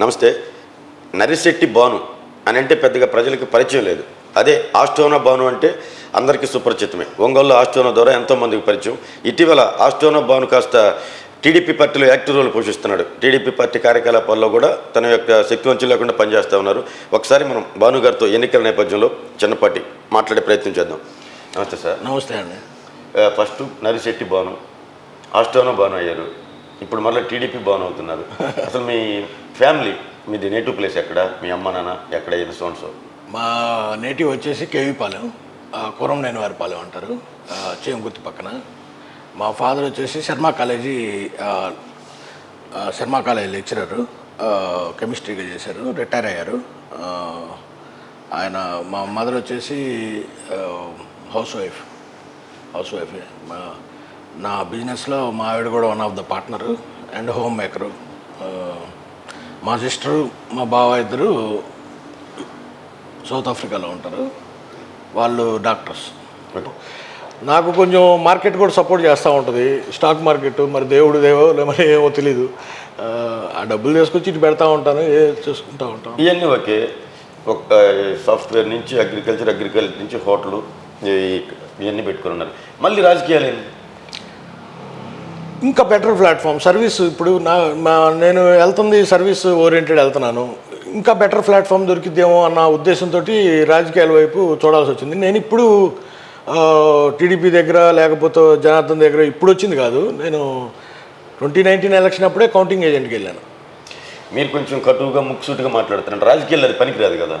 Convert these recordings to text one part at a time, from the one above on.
నమస్తే. నరిశెట్టి బాను అని అంటే పెద్దగా ప్రజలకు పరిచయం లేదు. అదే ఆస్టోనా బాను అంటే అందరికీ సుపరిచితమే. ఒంగోలు ఆస్టోనా ద్వారా ఎంతోమందికి పరిచయం. ఇటీవల ఆస్టోనా బాను కాస్త టీడీపీ పార్టీలో యాక్టివ్ రోల్ పోషిస్తున్నాడు. టీడీపీ పార్టీ కార్యకలాపాల్లో కూడా తన యొక్క శక్తి వంచం లేకుండా పనిచేస్తూ ఉన్నారు. ఒకసారి మనం భాను గారితో ఎన్నికల నేపథ్యంలో చిన్నపాటి మాట్లాడే ప్రయత్నం చేద్దాం. నమస్తే సార్. నమస్తే అండి. ఫస్ట్ నరిశెట్టి బాను ఆస్టోనా బాను అయ్యారు. ఇప్పుడు మళ్ళీ టీడీపీ భవన్ అవుతున్నారు అసలు మీ ఫ్యామిలీ మీది నేటివ్ ప్లేస్ ఎక్కడ? మీ అమ్మ నాన్న ఎక్కడ ఏది మా నేటివ్ వచ్చేసి కేవీపాలెం కురంనేని వారిపాలెం అంటారు. ఆ, చేంగుర్తి పక్కన. మా ఫాదర్ వచ్చేసి Sharma college Sharma college lecturer. కెమిస్ట్రీగా చేశారు రిటైర్ అయ్యారు. ఆయన మా మదర్ వచ్చేసి హౌస్ వైఫ్. House wife. మా నా బిజినెస్లో మా ఆవిడ కూడా one of the partner and home maker మా సిస్టరు మా బావ ఇద్దరు సౌత్ ఆఫ్రికాలో ఉంటారు. వాళ్ళు డాక్టర్స్ నాకు కొంచెం మార్కెట్ కూడా సపోర్ట్ చేస్తూ ఉంటుంది. స్టాక్ మార్కెట్ మరి దేవుడు దేవో మరి ఏమో తెలీదు. ఆ, డబ్బులు తీసుకొచ్చి ఇటు పెడతా ఉంటాను ఏ చూసుకుంటా ఉంటాం. ఇవన్నీ ఓకే ఒక సాఫ్ట్వేర్ నుంచి అగ్రికల్చర్ అగ్రికల్చర్ నుంచి హోటల్ ఇవన్నీ పెట్టుకుని ఉన్నారు. మళ్ళీ రాజకీయాలు ఏంటి ఇంకా బెటర్ ప్లాట్ఫామ్ సర్వీస్ ఇప్పుడు నా నేను వెళ్తుంది సర్వీస్ ఓరియంటెడ్ వెళ్తున్నాను. ఇంకా బెటర్ ప్లాట్ఫామ్ దొరికిద్దేమో అన్న ఉద్దేశంతో రాజకీయాల వైపు చూడాల్సి వచ్చింది. నేను ఇప్పుడు టీడీపీ దగ్గర లేకపోతే జనార్దన్ దగ్గర ఇప్పుడు వచ్చింది కాదు. నేను ట్వంటీ నైన్టీన్ ఎలక్షన్ అప్పుడే కౌంటింగ్ ఏజెంట్కి వెళ్ళాను. మీరు కొంచెం కటువుగా ముక్కుసూటిగా మాట్లాడుతున్నారు. రాజకీయాలు అది పనికిరాదు కదా.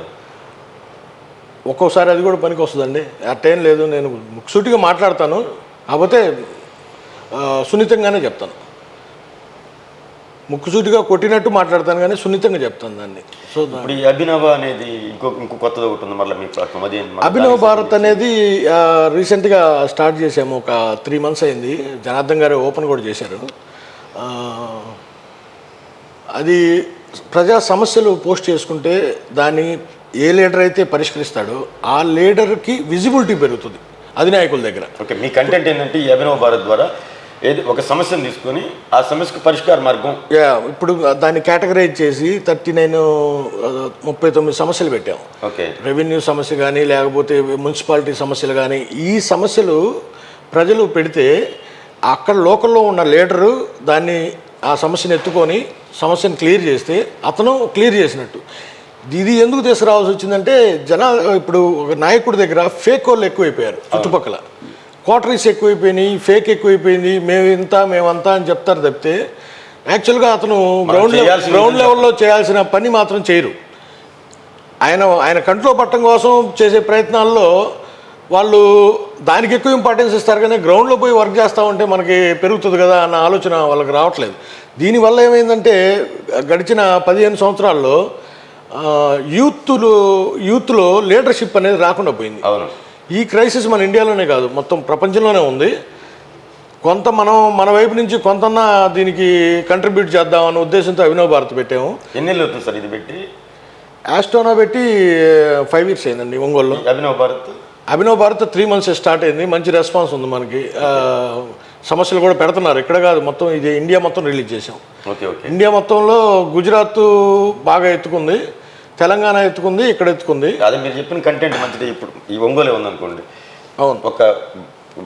ఒక్కోసారి అది కూడా పనికి వస్తుందండి. అట్టేం లేదు నేను ముక్సూటిగా మాట్లాడతాను. కాకపోతే సున్నితంగానే చెప్తాను. ముక్కుసూటిగా కొట్టినట్టు మాట్లాడతాను కానీ సున్నితంగా చెప్తాను దాన్ని. సో ఇప్పుడు ఈ అభినవ అనేది ఇంకో ఇంకో కొత్తది ఒకటి ఉంది మళ్ళీ మీ ప్లాట్ఫామ్ అది అభినవ్ భారత్ అనేది రీసెంట్గా స్టార్ట్ చేసాము ఒక త్రీ మంత్స్ అయింది. జనార్దన్ గారు ఓపెన్ కూడా చేశారు. అది ప్రజా సమస్యలు పోస్ట్ చేసుకుంటే దాన్ని ఏ లీడర్ అయితే పరిష్కరిస్తాడో ఆ లీడర్కి విజిబిలిటీ పెరుగుతుంది అధినాయకుల దగ్గర. ఓకే మీ కంటెంట్ ఏంటంటే ఈ అభినవ భారత్ ద్వారా ఏది ఒక సమస్యను తీసుకొని ఆ సమస్యకు పరిష్కార మార్గం. యా ఇప్పుడు దాన్ని కేటగరైజ్ చేసి థర్టీ నైన్ ముప్పై తొమ్మిది సమస్యలు పెట్టాము ఓకే. రెవెన్యూ సమస్య కానీ లేకపోతే మున్సిపాలిటీ సమస్యలు కానీ ఈ సమస్యలు ప్రజలు పెడితే అక్కడ లోకల్లో ఉన్న లీడరు దాన్ని ఆ సమస్యను ఎత్తుకొని సమస్యను క్లియర్ చేస్తే అతను క్లియర్ చేసినట్టు. ఇది ఎందుకు తీసుకురావాల్సి వచ్చిందంటే జన ఇప్పుడు ఒక నాయకుడి దగ్గర ఫేక్ వాళ్ళు ఎక్కువైపోయారు చుట్టుపక్కల. క్వార్టరీస్ ఎక్కువైపోయినాయి ఫేక్ ఎక్కువైపోయింది మేము ఇంత మేమంతా అని చెప్తారు తప్పితే యాక్చువల్గా అతను గ్రౌండ్ గ్రౌండ్ లెవెల్లో చేయాల్సిన పని మాత్రం చేయరు. ఆయన ఆయన కంట్లో పట్టడం కోసం చేసే ప్రయత్నాల్లో వాళ్ళు దానికి ఎక్కువ ఇంపార్టెన్స్ ఇస్తారు కానీ గ్రౌండ్లో పోయి వర్క్ చేస్తూ ఉంటే మనకి పెరుగుతుంది కదా అన్న ఆలోచన వాళ్ళకి రావట్లేదు. దీనివల్ల ఏమైందంటే గడిచిన పదిహేను సంవత్సరాల్లో యూత్లు యూత్లో లీడర్షిప్ అనేది రాకుండా పోయింది. అవును. ఈ క్రైసిస్ మన ఇండియాలోనే కాదు మొత్తం ప్రపంచంలోనే ఉంది. కొంత మనం మన వైపు నుంచి కొంతన్నా దీనికి కంట్రిబ్యూట్ చేద్దామన్న ఉద్దేశంతో అభినవ్ భారత్ పెట్టాము. ఎన్ని అవుతుంది సార్ ఇది పెట్టి? ఆస్టోనా పెట్టి ఫైవ్ ఇయర్స్ అయిందండి ఒంగోలులో. Abhinav Bharat? Abhinav Bharat three months start అయింది. మంచి రెస్పాన్స్ ఉంది మనకి. సమస్యలు కూడా పెడుతున్నారు. ఇక్కడ కాదు మొత్తం ఇది ఇండియా మొత్తం రిలీజ్ చేసాం ఓకే ఓకే. ఇండియా మొత్తంలో గుజరాత్ బాగా ఎత్తుకుంది. తెలంగాణ ఎత్తుకుంది ఇక్కడ ఎత్తుకుంది. అదే మీరు చెప్పిన కంటెంట్ మంచిది ఇప్పుడు ఈ ఒంగోలే ఉందనుకోండి. అవును. ఒక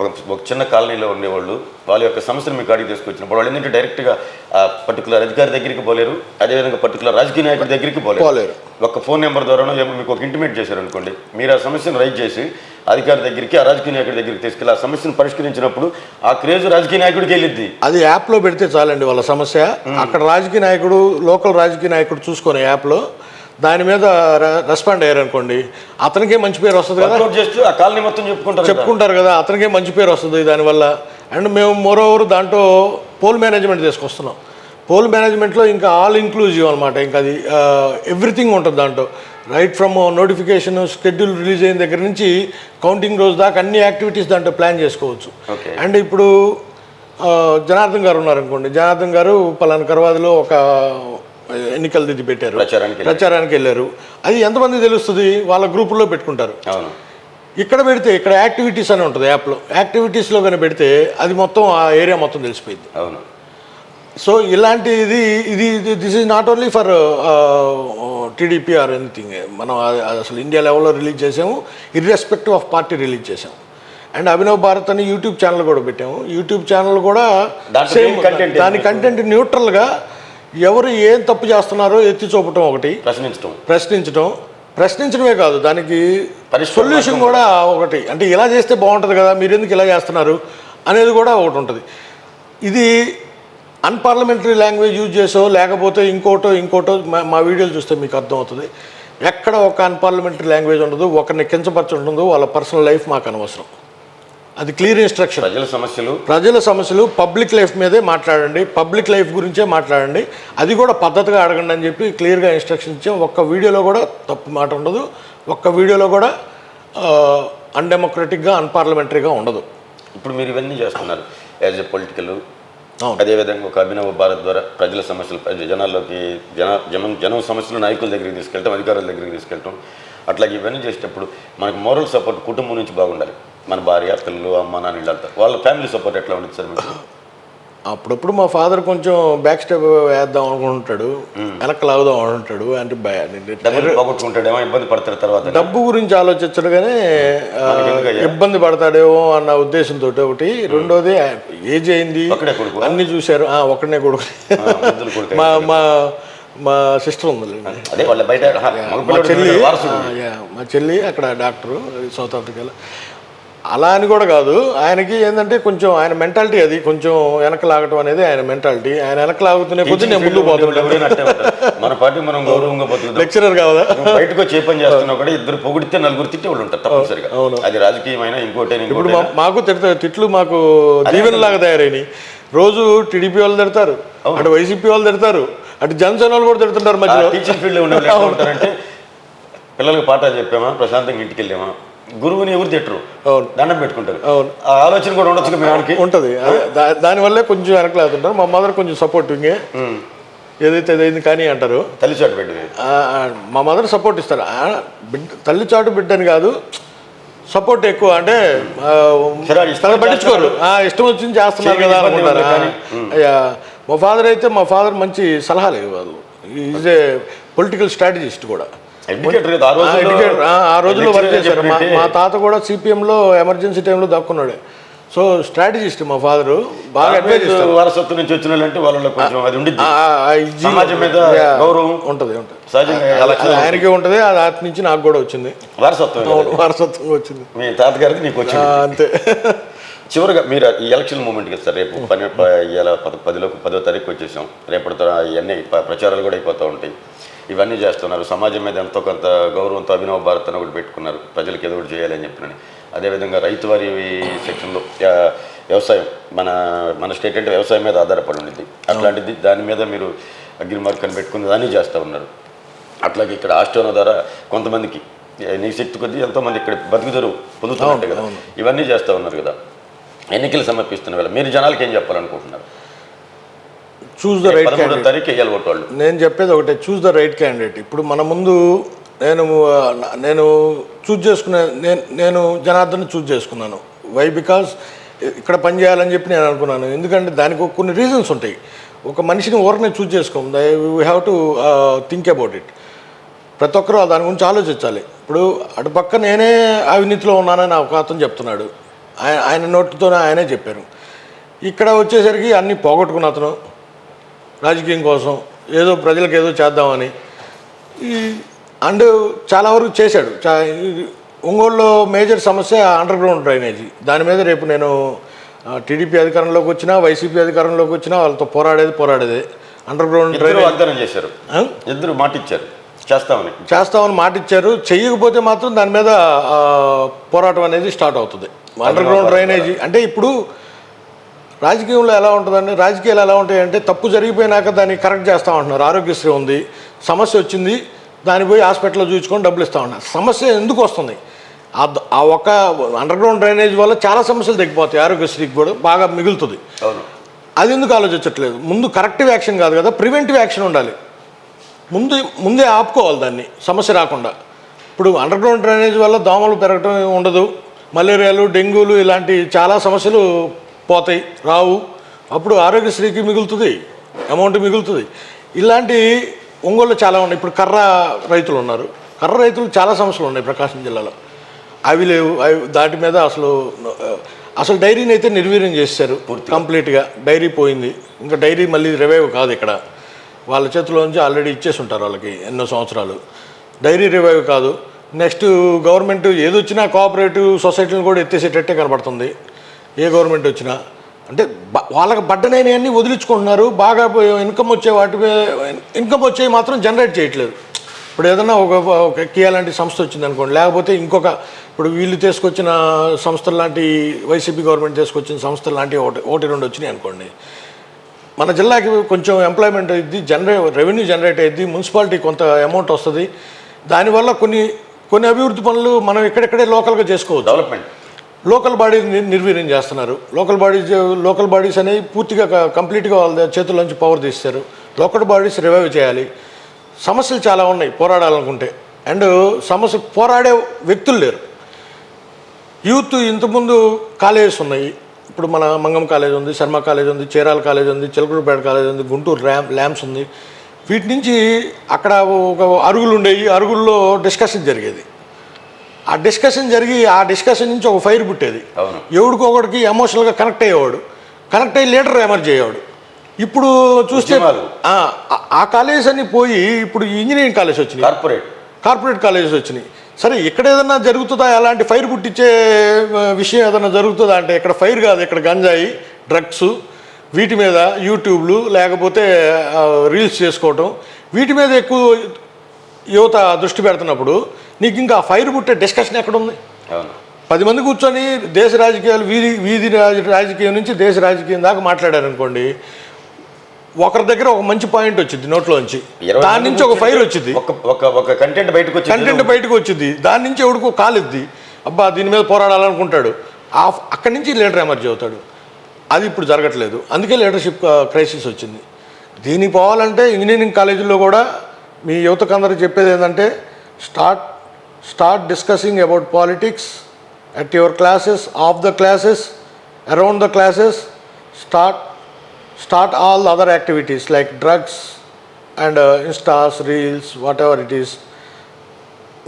ఒక- చిన్న కాలనీలో ఉండేవాళ్ళు వాళ్ళ యొక్క సమస్యను మీకు అడిగి తీసుకొచ్చినప్పుడు వాళ్ళు ఏంటంటే డైరెక్ట్గా ఆ పర్టికులర్ అధికారి దగ్గరికి పోలేరు అదేవిధంగా పర్టికులర్ రాజకీయ నాయకుడి దగ్గరికి పోలేరు. పోలేరు. ఒక ఫోన్ నెంబర్ ద్వారానో ఏమో మీకు ఒక ఇంటిమేట్ చేశారు అనుకోండి మీరు ఆ సమస్యను రైజ్ చేసి అధికారి దగ్గరికి ఆ రాజకీయ నాయకుడి దగ్గరికి తీసుకెళ్ళి ఆ సమస్యను పరిష్కరించినప్పుడు ఆ క్రేజ్ రాజకీయ నాయకుడికి వెళ్ళిద్ది. అది యాప్లో పెడితే చాలండి వాళ్ళ సమస్య. అక్కడ రాజకీయ నాయకుడు లోకల్ రాజకీయ నాయకుడు చూసుకునే యాప్లో దాని మీద రెస్పాండ్ అయ్యారనుకోండి అతనికే మంచి పేరు వస్తుంది కదా. చేస్తూ ఆ కాలనీ మొత్తం చెప్పుకుంటారు. చెప్పుకుంటారు కదా అతనికే మంచి పేరు వస్తుంది దానివల్ల. అండ్ మేము మోరోవర్ దాంట్లో పోల్ మేనేజ్మెంట్ తీసుకొస్తున్నాం. పోల్ మేనేజ్మెంట్లో ఇంకా ఆల్ ఇంక్లూజివ్ అనమాట ఇంకా అది ఎవ్రీథింగ్ ఉంటుంది దాంట్లో. Right from notification schedule release అయిన దగ్గర నుంచి కౌంటింగ్ రోజు దాకా అన్ని యాక్టివిటీస్ దాంట్లో ప్లాన్ చేసుకోవచ్చు. అండ్ ఇప్పుడు జనార్దన్ గారు ఉన్నారనుకోండి. జనార్దన్ గారు పలానా కర్వాదిలో ఒక ఎన్నికల దిద్ది పెట్టారు. ప్రచారానికి వెళ్ళారు. అది ఎంతమంది తెలుస్తుంది? వాళ్ళ గ్రూపుల్లో పెట్టుకుంటారు. ఇక్కడ పెడితే ఇక్కడ యాక్టివిటీస్ అని ఉంటుంది యాప్లో యాక్టివిటీస్లో కానీ పెడితే అది మొత్తం ఆ ఏరియా మొత్తం తెలిసిపోయింది. అవును. సో ఇలాంటి ఇది ఇది this is not only for TDP or anything మనం అసలు ఇండియా లెవెల్లో రిలీజ్ చేసాము. ఇర్రెస్పెక్టివ్ ఆఫ్ పార్టీ రిలీజ్ చేసాము. అండ్ అభినవ్ భారత్ అని యూట్యూబ్ ఛానల్ కూడా పెట్టాము. యూట్యూబ్ ఛానల్ కూడా సేమ్ దాని కంటెంట్ న్యూట్రల్గా ఎవరు ఏం తప్పు చేస్తున్నారో ఎత్తి చూపటం ఒకటి. ప్రశ్నించడం ప్రశ్నించడం ప్రశ్నించడమే కాదు దానికి సొల్యూషన్ కూడా ఒకటి. అంటే ఇలా చేస్తే బాగుంటుంది కదా మీరు ఎందుకు ఇలా చేస్తున్నారు అనేది కూడా ఒకటి ఉంటుంది. ఇది అన్పార్లమెంటరీ లాంగ్వేజ్ యూజ్ చేసో లేకపోతే ఇంకోటో ఇంకోటో మా- మా వీడియోలు చూస్తే మీకు అర్థమవుతుంది. ఎక్కడ ఒక అన్పార్లమెంటరీ లాంగ్వేజ్ ఉండదు ఒకరిని కించపరచ ఉండదు వాళ్ళ పర్సనల్ లైఫ్ మాకు అనవసరం. అది క్లియర్ ఇన్స్ట్రక్షన్ ప్రజల సమస్యలు. ప్రజల సమస్యలు పబ్లిక్ లైఫ్ మీదే మాట్లాడండి. పబ్లిక్ లైఫ్ గురించే మాట్లాడండి. అది కూడా పద్ధతిగా అడగండి అని చెప్పి క్లియర్గా ఇన్స్ట్రక్షన్ ఇచ్చాం. ఒక్క వీడియోలో కూడా తప్పు మాట ఉండదు. ఒక్క వీడియోలో కూడా అన్డెమోక్రటిక్గా అన్పార్లమెంటరీగా ఉండదు. ఇప్పుడు మీరు ఇవన్నీ చేస్తున్నారు. As a political. అదేవిధంగా ఒక అభినవ భారత్ ద్వారా ప్రజల సమస్యలు ప్రజ- జనాల్లోకి జన జనం జనం సమస్యలు నాయకుల దగ్గరికి తీసుకెళ్ళటం అధికారుల దగ్గరికి తీసుకెళ్ళటం అట్లాగే ఇవన్నీ చేసేటప్పుడు మనకు మోరల్ సపోర్ట్ కుటుంబం నుంచి బాగుండాలి. మన భార్య పిల్లలు అమ్మ నాన్న వీళ్ళంతా. వాళ్ళ ఫ్యామిలీ సపోర్ట్ ఎట్లా ఉంటుంది సార్ మీకు? అప్పుడప్పుడు మా ఫాదర్ కొంచెం బ్యాక్ స్టెప్ వేద్దాం అనుకుంటాడు. వెనక్కి లాగుదాం అనుకుంటాడు. అంటే పోగొట్టుకుంటాడేమో ఇబ్బంది పడతారు తర్వాత. డబ్బు గురించి ఆలోచించడు కానీ? ఇబ్బంది పడతాడేమో అన్న ఉద్దేశంతో ఒకటి. రెండోది ఏజ్ అయింది. అన్ని చూశారు. ఆ, ఒక్కడనే కొడుకు. మా మా మా సిస్టర్ ఆహా, మా చెల్లి మా చెల్లి అక్కడ డాక్టరు సౌత్ ఆఫ్రికాలో. అలా అని కూడా కాదు. ఆయనకి ఏంటంటే కొంచెం ఆయన మెంటాలిటీ అది. కొంచెం వెనక లాగటం అనేది ఆయన మెంటాలిటీ ఆయన వెనక లాగుతునే కొద్దీ నేను ముందు ఉంటారు. మన పార్టీ మనం గౌరవంగా బతుకుతాం. లెక్చరర్ కావాలా? బయటకు వచ్చి పని చేస్తున్నావు కూడా ఇద్దరు పొగిడితే నలుగురు తిట్టే వాళ్ళు ఉంటారు తప్పనిసరిగా. అవును. అది రాజకీయమైన ఇంకోటి ఇప్పుడు మాకు తిడతారు తిట్లు మాకు దీవెనలాగా తయారైనాయి. రోజు టీడీపీ వాళ్ళు తిడతారు. అటు వైసీపీ వాళ్ళు తిడతారు. అటు జనసేన వాళ్ళు కూడా తిడుతుంటారు మధ్యలో. టీచింగ్ ఫీల్డ్ పిల్లలకు పాఠాలు చెప్పామా? ప్రశాంతంగా ఇంటికి వెళ్ళామా? గురువుని ఎవరు తిట్టరు. దండం పెట్టుకుంటారు. ఆలోచన కూడా ఉండొచ్చు మీ వానికి ఉంటుంది. దానివల్లే కొంచెం వెనక లాగుతుంటారు. మా మదర్ కొంచెం సపోర్టింగే. ఏదైతే అదైంది కానీ అంటారు. తల్లి చాటు ఆ, మా మదర్ సపోర్ట్ ఇస్తారు. బిడ్డ తల్లి చాటు బిడ్డని కాదు. సపోర్ట్ ఎక్కువ. అంటే పట్టించుకోరు. ఇష్టం వచ్చింది చేస్తున్నారు కదా అనుకుంటారు. మా ఫాదర్ అయితే మా ఫాదర్ మంచి సలహాలు ఇవ్వాలి ఈజ్ ఏ పొలిటికల్ స్ట్రాటజిస్ట్ కూడా. ఆ రోజుల్లో వర్క్ చేశారు. మా తాత కూడా సిపిఎంలో ఎమర్జెన్సీ టైంలో దక్కున్నాడు. సో స్ట్రాటజిస్ట్ మా ఫాదరు బాగా అడ్వైజ్ వారసత్వం నుంచి వచ్చిన వాళ్ళంటే వాళ్ళలో కొంచెం అది ఇస్తారు సమాజం మీద గౌరవం ఉంటుంది ఉంటుంది. సహజంగా ఆయనకి ఉంటుంది అది అటు నుంచి నాకు కూడా వచ్చింది. వారసత్వం వారసత్వంగా వచ్చింది. మీ తాతగారికి నీకు వచ్చింది. అంతే. చివరిగా మీరు ఈ ఎలక్షన్ మూమెంట్కి ఇస్తారు రేపు పని ప- ఇవాళ పద తారీఖు వచ్చేసాం. రేపటితో ఇవన్నీ ప- ప్రచారాలు కూడా అయిపోతూ ఉంటాయి. ఇవన్నీ చేస్తున్నారు. సమాజం మీద ఎంతో కొంత గౌరవంతో అభినవ భారత్ అని ఒకటి పెట్టుకున్నారు. ప్రజలకు ఏదో ఒకటి చేయాలని చెప్పినని. అదేవిధంగా రైతు వారి సెక్షన్లో వ్యవసాయం మన మన స్టేట్ అంటే వ్యవసాయం మీద ఆధారపడి ఉండింది అట్లాంటిది దాని మీద మీరు అగ్రి మార్క్ అని పెట్టుకుని దాన్ని చేస్తూ ఉన్నారు. అట్లాగే ఇక్కడ ఆస్ట్రోన ద్వారా కొంతమందికి నీ శక్తి కొద్దీ ఎంతోమంది ఇక్కడ బతుకుదరు పొందుతున్నట్టే కదా. ఇవన్నీ చేస్తూ ఉన్నారు కదా. ఎన్నికలు సమర్పిస్తున్న వేళ మీరు జనాలకి ఏం చెప్పాలనుకుంటున్నారు? చూస్ ద రైట్ పదమూడో తారీఖు వేయాలి ఓటు వాళ్ళు నేను చెప్పేది ఒకటే చూస్ ద రైట్ క్యాండిడేట్ ఇప్పుడు మన ముందు నేను నేను చూజ్ చేసుకునే నేను నేను జనార్దన్ చూజ్ చేసుకున్నాను. వై బికాస్ ఇక్కడ పని చేయాలని చెప్పి నేను అనుకున్నాను. ఎందుకంటే దానికి కొన్ని రీజన్స్ ఉంటాయి. ఒక మనిషిని ఊరనే చూజ్ చేసుకోం we have to think about it ప్రతి ఒక్కరూ దాని గురించి ఆలోచించాలి. ఇప్పుడు అటు పక్క నేనే అవినీతిలో ఉన్నానని ఒక అతను చెప్తున్నాడు. ఆయన ఆయన నోటితోనే ఆయనే చెప్పారు. ఇక్కడ వచ్చేసరికి అన్నీ పోగొట్టుకున్న అతను. రాజకీయం కోసం ఏదో ప్రజలకు ఏదో చేద్దామని ఈ అండ్ చాలా వరకు చేశాడు. ఒంగోలులో మేజర్ సమస్య అండర్ గ్రౌండ్ డ్రైనేజీ. దాని మీద రేపు నేను టీడీపీ అధికారంలోకి వచ్చినా వైసీపీ అధికారంలోకి వచ్చినా వాళ్ళతో పోరాడేది పోరాడేది. అండర్ గ్రౌండ్ ఇద్దరు డ్రైనేజ్ వాగ్దానం చేశారు. ఇద్దరు మాట ఇచ్చారు చేస్తామని. చేస్తామని మాట ఇచ్చారు చెయ్యకపోతే మాత్రం దాని మీద పోరాటం అనేది స్టార్ట్ అవుతుంది. అండర్ గ్రౌండ్ డ్రైనేజీ అంటే ఇప్పుడు రాజకీయంలో ఎలా ఉంటుందండి? రాజకీయాలు ఎలా ఉంటాయంటే తప్పు జరిగిపోయినాక దాన్ని కరెక్ట్ చేస్తా ఉంటున్నారు. ఆరోగ్యశ్రీ ఉంది సమస్య వచ్చింది దాన్ని పోయి హాస్పిటల్లో చూపించుకొని డబ్బులు ఇస్తా ఉన్నారు సమస్య ఎందుకు వస్తుంది? ఆ ఒక అండర్ గ్రౌండ్ డ్రైనేజ్ వల్ల చాలా సమస్యలు తగ్గిపోతాయి ఆరోగ్యశ్రీకి కూడా బాగా మిగులుతుంది. అది ఎందుకు ఆలోచించట్లేదు? ముందు కరెక్టివ్ యాక్షన్ కాదు కదా ప్రివెంటివ్ యాక్షన్ ఉండాలి. ముందు ముందే ఆపుకోవాలి దాన్ని సమస్య రాకుండా. ఇప్పుడు అండర్ గ్రౌండ్ డ్రైనేజ్ వల్ల దోమలు పెరగటం ఉండదు మలేరియాలు డెంగ్యూలు ఇలాంటి చాలా సమస్యలు పోతాయి రావు. అప్పుడు ఆరోగ్యశ్రీకి మిగులుతుంది అమౌంట్ మిగులుతుంది. ఇలాంటి ఒంగోలు చాలా ఉన్నాయి. ఇప్పుడు కర్ర రైతులు ఉన్నారు. కర్ర రైతులు చాలా సమస్యలు ఉన్నాయి ప్రకాశం జిల్లాలో. అవి లేవు. అవి దాటి మీద అసలు అసలు డైరీని అయితే నిర్వీర్యం చేశారు కంప్లీట్గా. డైరీ పోయింది. ఇంకా డైరీ మళ్ళీ రివైవ్ కాదు ఇక్కడ. వాళ్ళ చేతిలోంచి ఆల్రెడీ ఇచ్చేసి ఉంటారు వాళ్ళకి ఎన్నో సంవత్సరాలు. డైరీ రివైవ్ కాదు. నెక్స్ట్ గవర్నమెంట్ ఏదొచ్చినా కోఆపరేటివ్ సొసైటీని కూడా ఎత్తేసేటట్టే కనబడుతుంది. ఏ గవర్నమెంట్ వచ్చినా అంటే వాళ్ళకి వాళ్ళకి బడ్డనైనవన్నీ వదిలించుకుంటున్నారు బాగా ఇన్కమ్ వచ్చే వాటి ఇన్కమ్ వచ్చేవి మాత్రం జనరేట్ చేయట్లేదు. ఇప్పుడు ఏదైనా ఒక ఒక కియా లాంటి సంస్థ వచ్చింది అనుకోండి లేకపోతే ఇంకొక ఇప్పుడు వీళ్ళు తీసుకొచ్చిన సంస్థలు లాంటి వైసీపీ గవర్నమెంట్ తీసుకొచ్చిన సంస్థలు లాంటివి ఒకటి ఒకటి రెండు వచ్చినాయి అనుకోండి మన జిల్లాకి కొంచెం ఎంప్లాయ్మెంట్ అయ్యింది జనరే రెవెన్యూ జనరేట్ అయ్యింది మున్సిపాలిటీ కొంత అమౌంట్ వస్తుంది. దానివల్ల కొన్ని కొన్ని అభివృద్ధి పనులు మనం ఇక్కడెక్కడే లోకల్గా చేసుకోవచ్చు. డెవలప్మెంట్ లోకల్ బాడీస్ నిర్వీర్యం చేస్తున్నారు. లోకల్ బాడీస్ లోకల్ బాడీస్ అనేవి పూర్తిగా కంప్లీట్గా వాళ్ళ చేతుల్లోంచి పవర్ తీస్తారు. లోకల్ బాడీస్ రివైవ్ చేయాలి. సమస్యలు చాలా ఉన్నాయి పోరాడాలనుకుంటే. అండ్ సమస్య పోరాడే వ్యక్తులు లేరు. యూత్ ఇంతకుముందు కాలేజెస్ ఉన్నాయి. ఇప్పుడు మన మంగం కాలేజ్ ఉంది శర్మ కాలేజ్ ఉంది చీరాల కాలేజ్ ఉంది చిలకూరుపేట కాలేజ్ ఉంది గుంటూరు ర్యామ్ ల్యాంప్స్ ఉంది. వీటి నుంచి అక్కడ ఒక అరుగులు ఉండేవి. అరుగుల్లో డిస్కషన్ జరిగేది. ఆ డిస్కషన్ జరిగి ఆ డిస్కషన్ నుంచి ఒక ఫైర్ పుట్టేది. అవును. ఎవడికొకడికి ఎమోషనల్గా కనెక్ట్ అయ్యేవాడు. కనెక్ట్ అయ్యి లీడర్ ఎమర్జ్ అయ్యేవాడు. ఇప్పుడు చూస్తే. ఆ, కాలేజెస్ అన్ని పోయి ఇప్పుడు ఇంజనీరింగ్ కాలేజ్ వచ్చినాయి. కార్పొరేట్ కార్పొరేట్ కాలేజెస్ వచ్చినాయి. సరే ఇక్కడ ఏదైనా జరుగుతుందా? అలాంటి ఫైర్ పుట్టించే విషయం ఏదైనా జరుగుతుందా అంటే ఇక్కడ ఫైర్ కాదు ఇక్కడ గంజాయి డ్రగ్స్ వీటి మీద యూట్యూబ్లు లేకపోతే రీల్స్ చేసుకోవటం. వీటి మీద ఎక్కువ యువత దృష్టి పెడుతున్నప్పుడు నీకు ఇంకా ఫైర్ పుట్టే డిస్కషన్ ఎక్కడ ఉంది అవును. పది మంది కూర్చొని దేశ రాజకీయాలు వీధి వీధి రాజ- రాజకీయం నుంచి దేశ రాజకీయం దాకా మాట్లాడారు అనుకోండి ఒకరి దగ్గర ఒక మంచి పాయింట్ వచ్చింది నోట్లోంచి. దాని నుంచి ఒక ఫైర్ వచ్చింది ఒక కంటెంట్ బయటకు వచ్చి కంటెంట్ బయటకు వచ్చింది దాని నుంచి ఎవడికో కాలిద్ది అబ్బా దీని మీద పోరాడాలనుకుంటాడు. ఆ అక్కడి నుంచి లీడర్ ఎమర్జీ అవుతాడు. అది ఇప్పుడు జరగట్లేదు. అందుకే లీడర్షిప్ క్రైసిస్ వచ్చింది. దీనికి పోవాలంటే ఇంజనీరింగ్ కాలేజీల్లో కూడా మీ యువతకు అందరూ చెప్పేది ఏంటంటే start start discussing about politics at your classes of the classes around the classes start start all other activities like drugs and instas reels whatever it is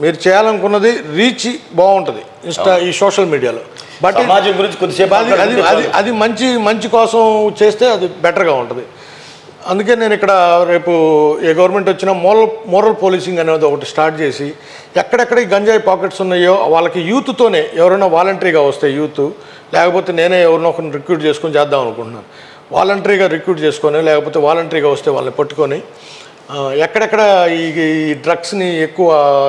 మీరు చేయాలనుకున్నది రీచ్ బాగుంటుంది. ఇన్స్టా ఈ సోషల్ మీడియాలో బట్ సమాజం గురించి కొద్దిసేపు అది అది మంచి మంచి కోసం చేస్తే అది బెటర్గా ఉంటుంది. అందుకే నేను ఇక్కడ రేపు ఏ గవర్నమెంట్ వచ్చినా మోరల్ మోరల్ పోలీసింగ్ అనేది ఒకటి స్టార్ట్ చేసి ఎక్కడెక్కడ ఈ గంజాయి పాకెట్స్ ఉన్నాయో వాళ్ళకి యూత్తోనే ఎవరైనా వాలంటరీగా వస్తే యూత్ లేకపోతే నేనే ఎవరినో ఒకరిని రిక్రూట్ చేసుకొని చేద్దాం అనుకుంటున్నాను. వాలంటరీగా రిక్రూట్ చేసుకొని లేకపోతే వాలంటరీగా వస్తే వాళ్ళని పట్టుకొని ఎక్కడెక్కడ ఈ డ్రగ్స్ని ఎక్కువ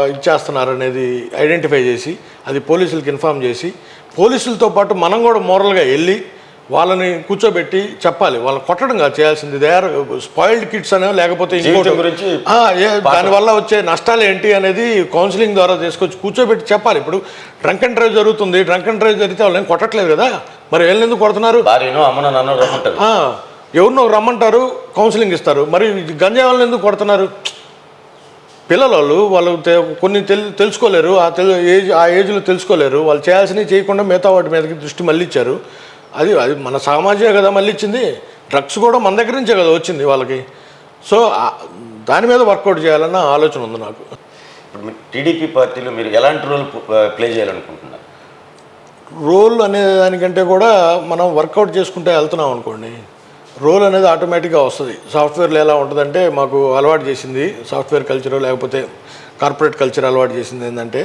ఇచ్చేస్తున్నారు అనేది ఐడెంటిఫై చేసి అది పోలీసులకి ఇన్ఫామ్ చేసి పోలీసులతో పాటు మనం కూడా మోరల్గా వెళ్ళి వాళ్ళని కూర్చోబెట్టి చెప్పాలి. వాళ్ళని కొట్టడం కాదు చేయాల్సింది. దే ఆర్ స్పాయిల్డ్ కిడ్స్ అనో లేకపోతే ఇంకోటి. గురించి దానివల్ల వచ్చే నష్టాలు ఏంటి అనేది కౌన్సిలింగ్ ద్వారా తీసుకొచ్చి కూర్చోబెట్టి చెప్పాలి. ఇప్పుడు డ్రంక్ అండ్ డ్రైవ్ జరుగుతుంది. డ్రంక్ అండ్ డ్రైవ్ జరిగితే వాళ్ళని కొట్టట్లేదు కదా. మరి వీళ్ళని ఎందుకు కొడుతున్నారు? ఎవరినో రమ్మంటారు కౌన్సిలింగ్ ఇస్తారు. మరి గంజాయి వాళ్ళని ఎందుకు కొడుతున్నారు? పిల్లలు వాళ్ళు వాళ్ళు కొన్ని తెల్ తెలుసుకోలేరు. ఆ తెలు ఏజ్ ఆ ఏజ్లో తెలుసుకోలేరు. వాళ్ళు చేయాల్సినవి చేయకుండా మిగతా వాటి మీదకి దృష్టి మళ్ళించారు అది అది మన సామాజిక కదా మళ్ళించింది డ్రగ్స్ కూడా మన దగ్గర నుంచే కదా వచ్చింది వాళ్ళకి. సో దాని మీద వర్కౌట్ చేయాలన్న ఆలోచన ఉంది నాకు. ఇప్పుడు మీరు టీడీపీ పార్టీలో మీరు ఎలాంటి రోల్ ప్లే చేయాలనుకుంటున్నారు? రోల్ అనే దానికంటే కూడా మనం వర్కౌట్ చేసుకుంటే వెళ్తున్నాం అనుకోండి. రోల్ అనేది ఆటోమేటిక్గా వస్తుంది. సాఫ్ట్వేర్లో ఎలా ఉంటుందంటే మాకు అలవాటు చేసింది సాఫ్ట్వేర్ కల్చర్ లేకపోతే కార్పొరేట్ కల్చర్ అలవాటు చేసింది ఏంటంటే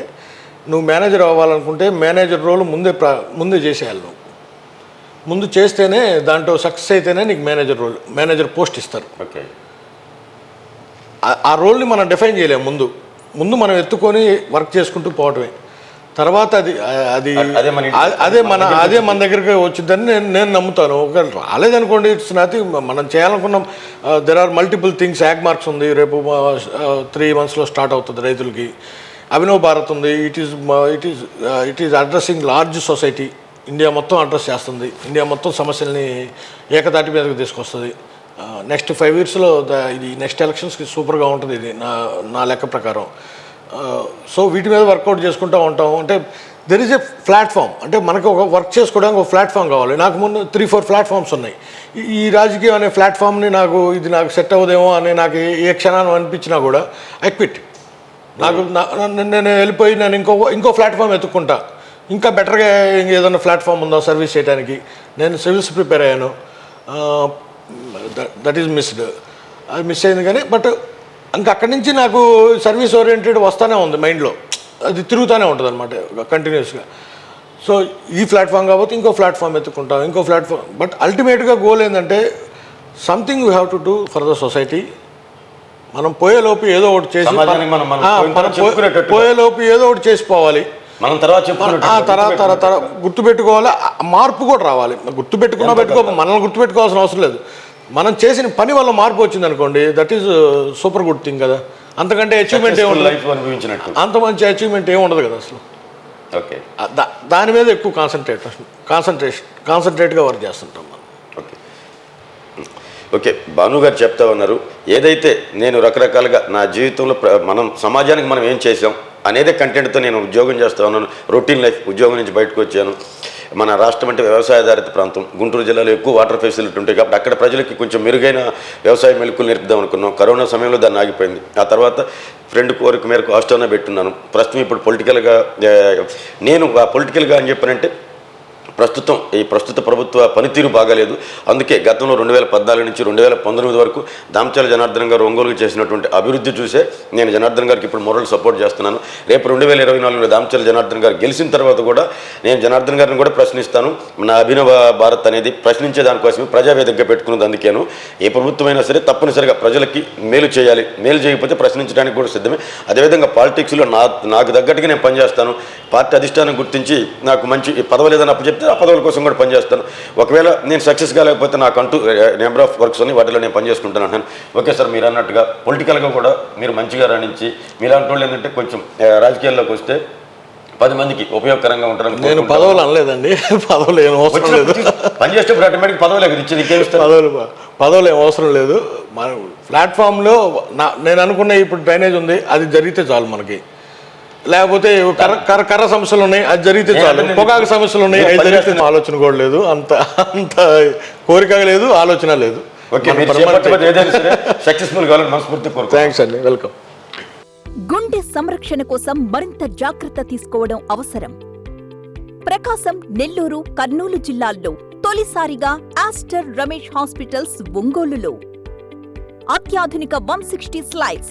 నువ్వు మేనేజర్ అవ్వాలనుకుంటే మేనేజర్ రోల్ ముందే ప్ర ముందే చేసేయాలి నువ్వు. ముందు చేస్తేనే దాంట్లో సక్సెస్ అయితేనే నీకు మేనేజర్ రోల్ మేనేజర్ పోస్ట్ ఇస్తారు. ఓకే. ఆ- రోల్ని మనం డిఫైన్ చేయలేము ముందు. ముందు మనం ఎత్తుకొని వర్క్ చేసుకుంటూ పోవటమే. తర్వాత అది అది అదే మన అదే మన దగ్గరికి వచ్చిందని నేను నేను నమ్ముతాను. ఒక రాలేదనుకోండి ఇట్స్ నథింగ్ మనం చేయాలనుకున్నాం దెర్ ఆర్ మల్టిపుల్ థింగ్స్ యాక్ మార్క్స్ ఉంది. రేపు త్రీ మంత్స్లో స్టార్ట్ అవుతుంది రైతులకి. అభినవ్ భారత్ ఉంది. It is it is it is addressing large society India మొత్తం అడ్రస్ చేస్తుంది. ఇండియా మొత్తం సమస్యల్ని ఏకతాటి మీదకి తీసుకొస్తుంది. నెక్స్ట్ ఫైవ్ ఇయర్స్లో ఇది నెక్స్ట్ ఎలక్షన్స్కి సూపర్గా ఉంటుంది ఇది నా నా లెక్క ప్రకారం. సో వీటి మీద వర్కౌట్ చేసుకుంటూ ఉంటాం. అంటే దెర్ ఇస్ ఎ ప్లాట్ఫామ్ అంటే మనకు ఒక వర్క్ చేసుకోవడానికి ఒక ప్లాట్ఫామ్ కావాలి. నాకు ముందు త్రీ ఫోర్ ప్లాట్ఫామ్స్ ఉన్నాయి. ఈ- రాజకీయం అనే ప్లాట్ఫామ్ని నాకు ఇది నాకు సెట్ అవ్వదేమో అని నాకు ఏ- క్షణాన్ని అనిపించినా కూడా ఐ క్విట్ నాకు నేను వెళ్ళిపోయి నేను ఇంకో ఇంకో ప్లాట్ఫామ్ ఎత్తుక్కుంటా ఇంకా బెటర్గా ఏదైనా ప్లాట్ఫామ్ ఉందో సర్వీస్ చేయడానికి నేను సివిల్స్ ప్రిపేర్ అయ్యాను. దట్ ఈజ్ మిస్డ్ అది మిస్ అయింది కానీ బట్ ఇంకా అక్కడి నుంచి నాకు సర్వీస్ ఓరియంటెడ్ వస్తూనే ఉంది మైండ్లో అది తిరుగుతూనే ఉంటుంది అనమాట కంటిన్యూస్గా సో ఈ ప్లాట్ఫామ్ కాకపోతే ఇంకో ప్లాట్ఫామ్ ఎత్తుకుంటాం ఇంకో ప్లాట్ఫామ్ బట్ అల్టిమేట్గా గోల్ ఏంటంటే something we have to do for the society మనం పోయేలోపు ఏదో ఒకటి చేసి మనం-. పోయేలోపు ఏదో ఒకటి చేసిపోవాలి మనం తర్వాత తర్వాత తర్వాత గుర్తుపెట్టుకోవాలి. మార్పు కూడా రావాలి. గుర్తుపెట్టుకున్నా పెట్టుకో మనల్ని గుర్తుపెట్టుకోవాల్సిన అవసరం లేదు. మనం చేసిన పని వల్ల మార్పు వచ్చింది అనుకోండి that is super good thing కదా. అంతకంటే అచీవ్మెంట్ ఏముండదు. అంత మంచి అచీవ్మెంట్ ఏమి ఉండదు కదా అసలు. ఓకే. దాని మీద ఎక్కువ కాన్సన్ట్రేట్ కాన్సన్ట్రేషన్ కాన్సన్ట్రేట్గా వర్క్ చేస్తుంటాం మనం. ఓకే. ఓకే భాను గారు చెప్తా ఉన్నారు. ఏదైతే నేను రకరకాలుగా నా జీవితంలో మనం సమాజానికి మనం ఏం చేసాం అనేదే కంటెంట్తో నేను ఉద్యోగం చేస్తా ఉన్నాను. రొటీన్ లైఫ్ ఉద్యోగం నుంచి బయటకు వచ్చాను. మన రాష్ట్రం అంటే వ్యవసాయాధారిత ప్రాంతం. గుంటూరు జిల్లాలో ఎక్కువ వాటర్ ఫెసిలిటీ ఉంటాయి కాబట్టి అక్కడ ప్రజలకి కొంచెం మెరుగైన వ్యవసాయ మెలకులు నేర్పుదాం అనుకున్నాం. కరోనా సమయంలో దాన్ని ఆగిపోయింది. ఆ తర్వాత ఫ్రెండ్ కోరిక మేరకు ఆస్ట్రోనా పెట్టున్నాను. ప్రస్తుతం ఇప్పుడు పొలిటికల్గా నేను పొలిటికల్గా అని చెప్పానంటే ప్రస్తుతం ఈ ప్రస్తుత ప్రభుత్వ పనితీరు బాగాలేదు. అందుకే గతంలో రెండు వేల పద్నాలుగు నుంచి రెండు వేల పంతొమ్మిది వరకు దామచాల జనార్దన్ గారు ఒంగోలుకు చేసినటువంటి అభివృద్ధి చూసే నేను జనార్దన్ గారికి ఇప్పుడు మొరల్ సపోర్ట్ చేస్తున్నాను. రేపు రెండు వేల ఇరవై నాలుగులో దామచాల జనార్దన్ గారు గెలిచిన తర్వాత కూడా నేను జనార్దన్ గారిని కూడా ప్రశ్నిస్తాను. నా అభినవ భారత్ అనేది ప్రశ్నించే దానికోసమే ప్రజావేదికగా పెట్టుకున్నది అందుకేను. ఏ ప్రభుత్వమైనా సరే తప్పనిసరిగా ప్రజలకి మేలు చేయాలి. మేలు చేయకపోతే ప్రశ్నించడానికి కూడా సిద్ధమే. అదేవిధంగా పాలిటిక్స్లో నా నాకు తగ్గట్టుగా నేను పనిచేస్తాను. పార్టీ అధిష్టానం గుర్తించి నాకు మంచి పదవి లేదని అప్పు చెప్తే ఆ పదవుల కోసం కూడా పనిచేస్తాను. ఒకవేళ నేను సక్సెస్ కాలేకపోతే నాకంటూ నెంబర్ ఆఫ్ వర్క్స్ ఉన్నాయి వాటిలో నేను పనిచేసుకుంటాను అంటాను ఓకే సార్ మీరు అన్నట్టుగా పొలిటికల్గా కూడా మీరు మంచిగా రాణించి మీలాంటి వాళ్ళు ఏంటంటే కొంచెం రాజకీయాల్లోకి వస్తే పది మందికి ఉపయోగకరంగా ఉంటారని నేను. పదవులు అనలేదండి. పదవులు ఏం అవసరం లేదు. వచ్చినప్పుడు పని చేసేటప్పుడు ఆటోమేటిక్ పదవులు ఇచ్చేది? పదవులు పదవులు ఏం అవసరం లేదు. మన ప్లాట్ఫామ్లో నా నేను అనుకున్న ఇప్పుడు డ్రైనేజ్ ఉంది. అది జరిగితే చాలు మనకి. లేకపోతే కర్ర కర్ర సమస్యలు ఉన్నాయి అది జరిగితే చాలు. పొగాకు సమస్యలు ఉన్నాయి నేను అది జరిగితే ఆలోచన కూడా లేదు అంత అంత కోరిక లేదు ఆలోచన లేదు. థ్యాంక్స్ అండి వెల్కమ్ గుండె సంరక్షణ కోసం మరింత జాగ్రత్త తీసుకోవడం అవసరం. ప్రకాశం నెల్లూరు కర్నూలు జిల్లాల్లో తొలిసారిగా ఆస్టర్ రమేష్ హాస్పిటల్స్ ఒంగోలులో. అత్యాధునిక వన్ సిక్స్టీ స్లైడ్స్